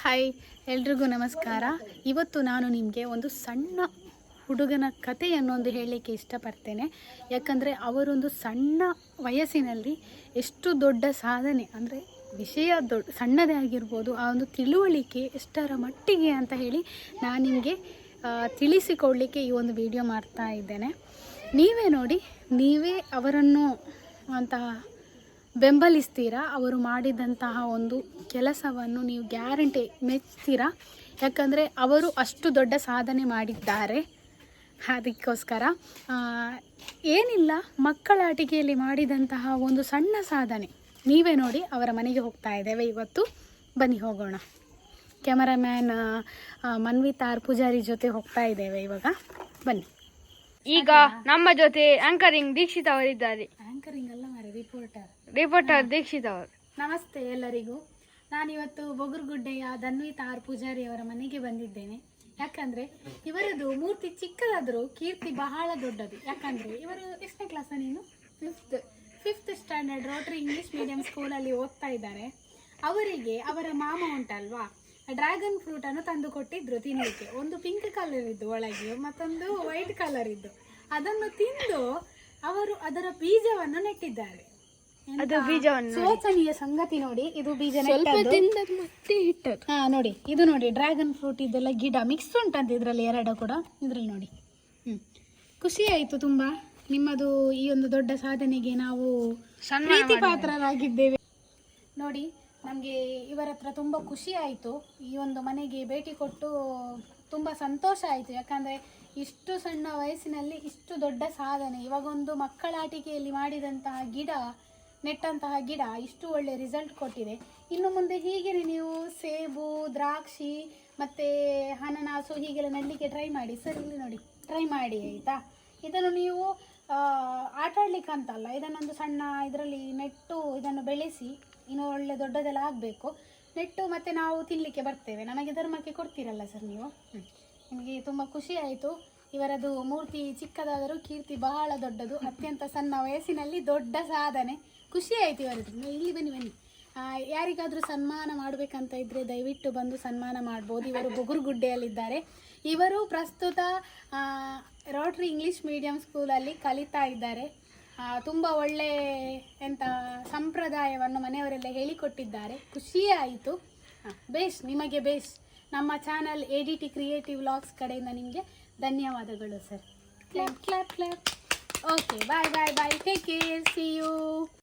Hi ಎಲ್ರಿಗೂ ನಮಸ್ಕಾರ. ಇವತ್ತು ನಾನು ನಿಮಗೆ ಒಂದು ಸಣ್ಣ ಹುಡುಗನ ಕಥೆಯನ್ನೊಂದು ಹೇಳಲಿಕ್ಕೆ ಇಷ್ಟಪಡ್ತೇನೆ. ಯಾಕಂದರೆ ಅವರೊಂದು ಸಣ್ಣ ವಯಸ್ಸಿನಲ್ಲಿ ಎಷ್ಟು ದೊಡ್ಡ ಸಾಧನೆ, ಅಂದರೆ ವಿಷಯ ದೊಡ್ಡ ಸಣ್ಣದೇ ಆಗಿರ್ಬೋದು, ಆ ಒಂದು ತಿಳುವಳಿಕೆ ಎಷ್ಟರ ಮಟ್ಟಿಗೆ ಅಂತ ಹೇಳಿ ನಾನು ನಿಮಗೆ ತಿಳಿಸಿಕೊಡಲಿಕ್ಕೆ ಈ ಒಂದು ವಿಡಿಯೋ ಮಾಡ್ತಾ ಇದ್ದೇನೆ. ನೀವೇ ನೋಡಿ, ನೀವೇ ಅವರನ್ನು ಅಂತಹ ಬೆಂಬಲಿಸ್ತೀರಾ? ಅವರು ಮಾಡಿದಂತಹ ಒಂದು ಕೆಲಸವನ್ನು ನೀವು ಗ್ಯಾರಂಟಿ ಮೆಚ್ತೀರಾ ಯಾಕಂದರೆ ಅವರು ಅಷ್ಟು ದೊಡ್ಡ ಸಾಧನೆ ಮಾಡಿದ್ದಾರೆ. ಅದಕ್ಕೋಸ್ಕರ ಏನಿಲ್ಲ, ಮಕ್ಕಳ ಆಟಿಕೆಯಲ್ಲಿ ಮಾಡಿದಂತಹ ಒಂದು ಸಣ್ಣ ಸಾಧನೆ. ನೀವೇ ನೋಡಿ, ಅವರ ಮನೆಗೆ ಹೋಗ್ತಾ ಇದ್ದೇವೆ ಇವತ್ತು. ಬನ್ನಿ, ಹೋಗೋಣ. ಕ್ಯಾಮರಾಮ್ಯಾನ್ ಮನ್ವಿತ್ ಆರ್ ಪೂಜಾರಿ ಜೊತೆ ಹೋಗ್ತಾ ಇದ್ದೇವೆ ಇವಾಗ. ಬನ್ನಿ. ಈಗ ನಮ್ಮ ಜೊತೆ ಆಂಕರಿಂಗ್ ದೀಕ್ಷಿತ್ ಅವರಿದ್ದಾರೆ. ಅಲ್ಲ ಮಾರೆ ರಿಪೋರ್ಟರ್ ರಿಪೋರ್ಟರ್ ದೀಕ್ಷಿತ್ ಅವರು. ನಮಸ್ತೆ ಎಲ್ಲರಿಗೂ. ನಾನಿವತ್ತು ಬೊಗುರುಗುಡ್ಡೆಯ ಧನ್ವಿತ್ ಆರ್ ಪೂಜಾರಿ ಅವರ ಮನೆಗೆ ಬಂದಿದ್ದೇನೆ. ಯಾಕಂದ್ರೆ ಇವರದು ಮೂರ್ತಿ ಚಿಕ್ಕದಾದರೂ ಕೀರ್ತಿ ಬಹಳ ದೊಡ್ಡದು. ಯಾಕಂದ್ರೆ ಇವರು ಎಷ್ಟನೇ ಕ್ಲಾಸ್ ನೀನು? Fifth fifth standard Rotary English medium ಸ್ಕೂಲಲ್ಲಿ ಓದ್ತಾ ಇದ್ದಾರೆ. ಅವರಿಗೆ ಅವರ ಮಾಮ ಉಂಟಲ್ವಾ? ಡ್ರ್ಯಾಗನ್ ಫ್ರೂಟ್ ಅನ್ನು ತಂದು ಕೊಟ್ಟಿದ್ರು ತಿನ್ನಲಿಕ್ಕೆ ಒಂದು ಪಿಂಕ್ ಕಲರ್ ಇದ್ದು ಒಳಗೆ ಮತ್ತೊಂದು ವೈಟ್ ಕಲರ್ ಇದ್ದು. ಅದನ್ನು ತಿಂದು ಅವರು ಅದರ ಬೀಜವನ್ನು ನೆಟ್ಟಿದ್ದಾರೆ. ಅದು ಬೀಜವನ್ನು. ಶೋಚನೀಯ ಸಂಗತಿ ನೋಡಿ. ಇದು ಬೀಜ. ಮತ್ತೆ ಇಟ್ಟದ್ದು. ಹಾ ನೋಡಿ. ಇದು ನೋಡಿ ಡ್ರ್ಯಾಗನ್ ಫ್ರೂಟ್ ಇದೆಲ್ಲ ಗಿಡ ಮಿಕ್ಸ್ ಉಂಟಂತೆ ಇದರಲ್ಲಿ ಎರಡು ಕೂಡ. ಇದ್ರಲ್ಲಿ ನೋಡಿ. ಹ್ಮ್. ಖುಷಿ ಆಯ್ತು ತುಂಬಾ. ನಿಮ್ಮದು ಈ ಒಂದು ದೊಡ್ಡ ಸಾಧನೆಗೆ ನಾವು ಪ್ರೀತಿ ಪಾತ್ರರಾಗಿದ್ದೇವೆ ನೋಡಿ ನಮಗೆ ಇವರ ಹತ್ರ ತುಂಬ ಖುಷಿ ಆಯಿತು ಈ ಒಂದು ಮನೆಗೆ ಭೇಟಿ ಕೊಟ್ಟು ತುಂಬ ಸಂತೋಷ ಆಯಿತು. ಯಾಕಂದರೆ ಇಷ್ಟು ಸಣ್ಣ ವಯಸ್ಸಿನಲ್ಲಿ ಇಷ್ಟು ದೊಡ್ಡ ಸಾಧನೆ. ಇವಾಗೊಂದು ಮಕ್ಕಳ ಆಟಿಕೆಯಲ್ಲಿ ಮಾಡಿದಂತಹ ಗಿಡ, ನೆಟ್ಟಂತಹ ಗಿಡ ಇಷ್ಟು ಒಳ್ಳೆ ರಿಸಲ್ಟ್ ಕೊಟ್ಟಿದೆ. ಇನ್ನು ಮುಂದೆ ಹೀಗೆ ನೀವು ಸೇಬು, ದ್ರಾಕ್ಷಿ ಮತ್ತು ಹನನಾಸು ಹೀಗೆಲ್ಲ ನೆಡಲಿಕ್ಕೆ ಟ್ರೈ ಮಾಡಿ. ಸರ್, ಇಲ್ಲಿ ನೋಡಿ. ಟ್ರೈ ಮಾಡಿ, ಆಯಿತಾ? ಇದನ್ನು ನೀವು ಆಟಾಡ್ಲಿಕ್ಕೆ ಅಂತಲ್ಲ ಇದನ್ನೊಂದು ಸಣ್ಣ ಇದರಲ್ಲಿ ನೆಟ್ಟು ಇದನ್ನು ಬೆಳೆಸಿ, ಇನ್ನು ಒಳ್ಳೆ ದೊಡ್ಡದೆಲ್ಲ ಆಗಬೇಕು. ನೆಟ್ಟು ಮತ್ತೆ ನಾವು ತಿನ್ನಲಿಕ್ಕೆ ಬರ್ತೇವೆ. ನಮಗೆ ಧರ್ಮಕ್ಕೆ ಕೊಡ್ತೀರಲ್ಲ ಸರ್ ನೀವು. ನಿಮಗೆ ತುಂಬ ಖುಷಿ ಆಯಿತು. ಇವರದು ಮೂರ್ತಿ ಚಿಕ್ಕದಾದರೂ ಕೀರ್ತಿ ಬಹಳ ದೊಡ್ಡದು. ಅತ್ಯಂತ ಸಣ್ಣ ವಯಸ್ಸಿನಲ್ಲಿ ದೊಡ್ಡ ಸಾಧನೆ. ಖುಷಿ ಆಯಿತು ಇವರದ್ದು ಇಲ್ಲಿ ಬನ್ನಿ ಬನ್ನಿ. ಯಾರಿಗಾದರೂ ಸನ್ಮಾನ ಮಾಡಬೇಕಂತ ಇದ್ದರೆ ದಯವಿಟ್ಟು ಬಂದು ಸನ್ಮಾನ ಮಾಡ್ಬೋದು. ಇವರು ಬುಗುರುಗುಡ್ಡೆಯಲ್ಲಿದ್ದಾರೆ. ಇವರು ಪ್ರಸ್ತುತ ರೋಟ್ರಿ ಇಂಗ್ಲೀಷ್ ಮೀಡಿಯಂ ಸ್ಕೂಲಲ್ಲಿ ಕಲಿತಾ ಇದ್ದಾರೆ. ತುಂಬ ಒಳ್ಳೆ ಎಂತ ಸಂಪ್ರದಾಯವನ್ನು ಮನೆಯವರೆಲ್ಲ ಹೇಳಿಕೊಟ್ಟಿದ್ದಾರೆ. ಖುಷಿ ಆಯಿತು ಬೇಸ್, ನಿಮಗೆ ಬೇಸ್. ನಮ್ಮ channel A D T creative vlogs ಕಡೆಯಿಂದ ನಿಮಗೆ ಧನ್ಯವಾದಗಳು, sir. Clap clap clap okay bye bye bye take care see you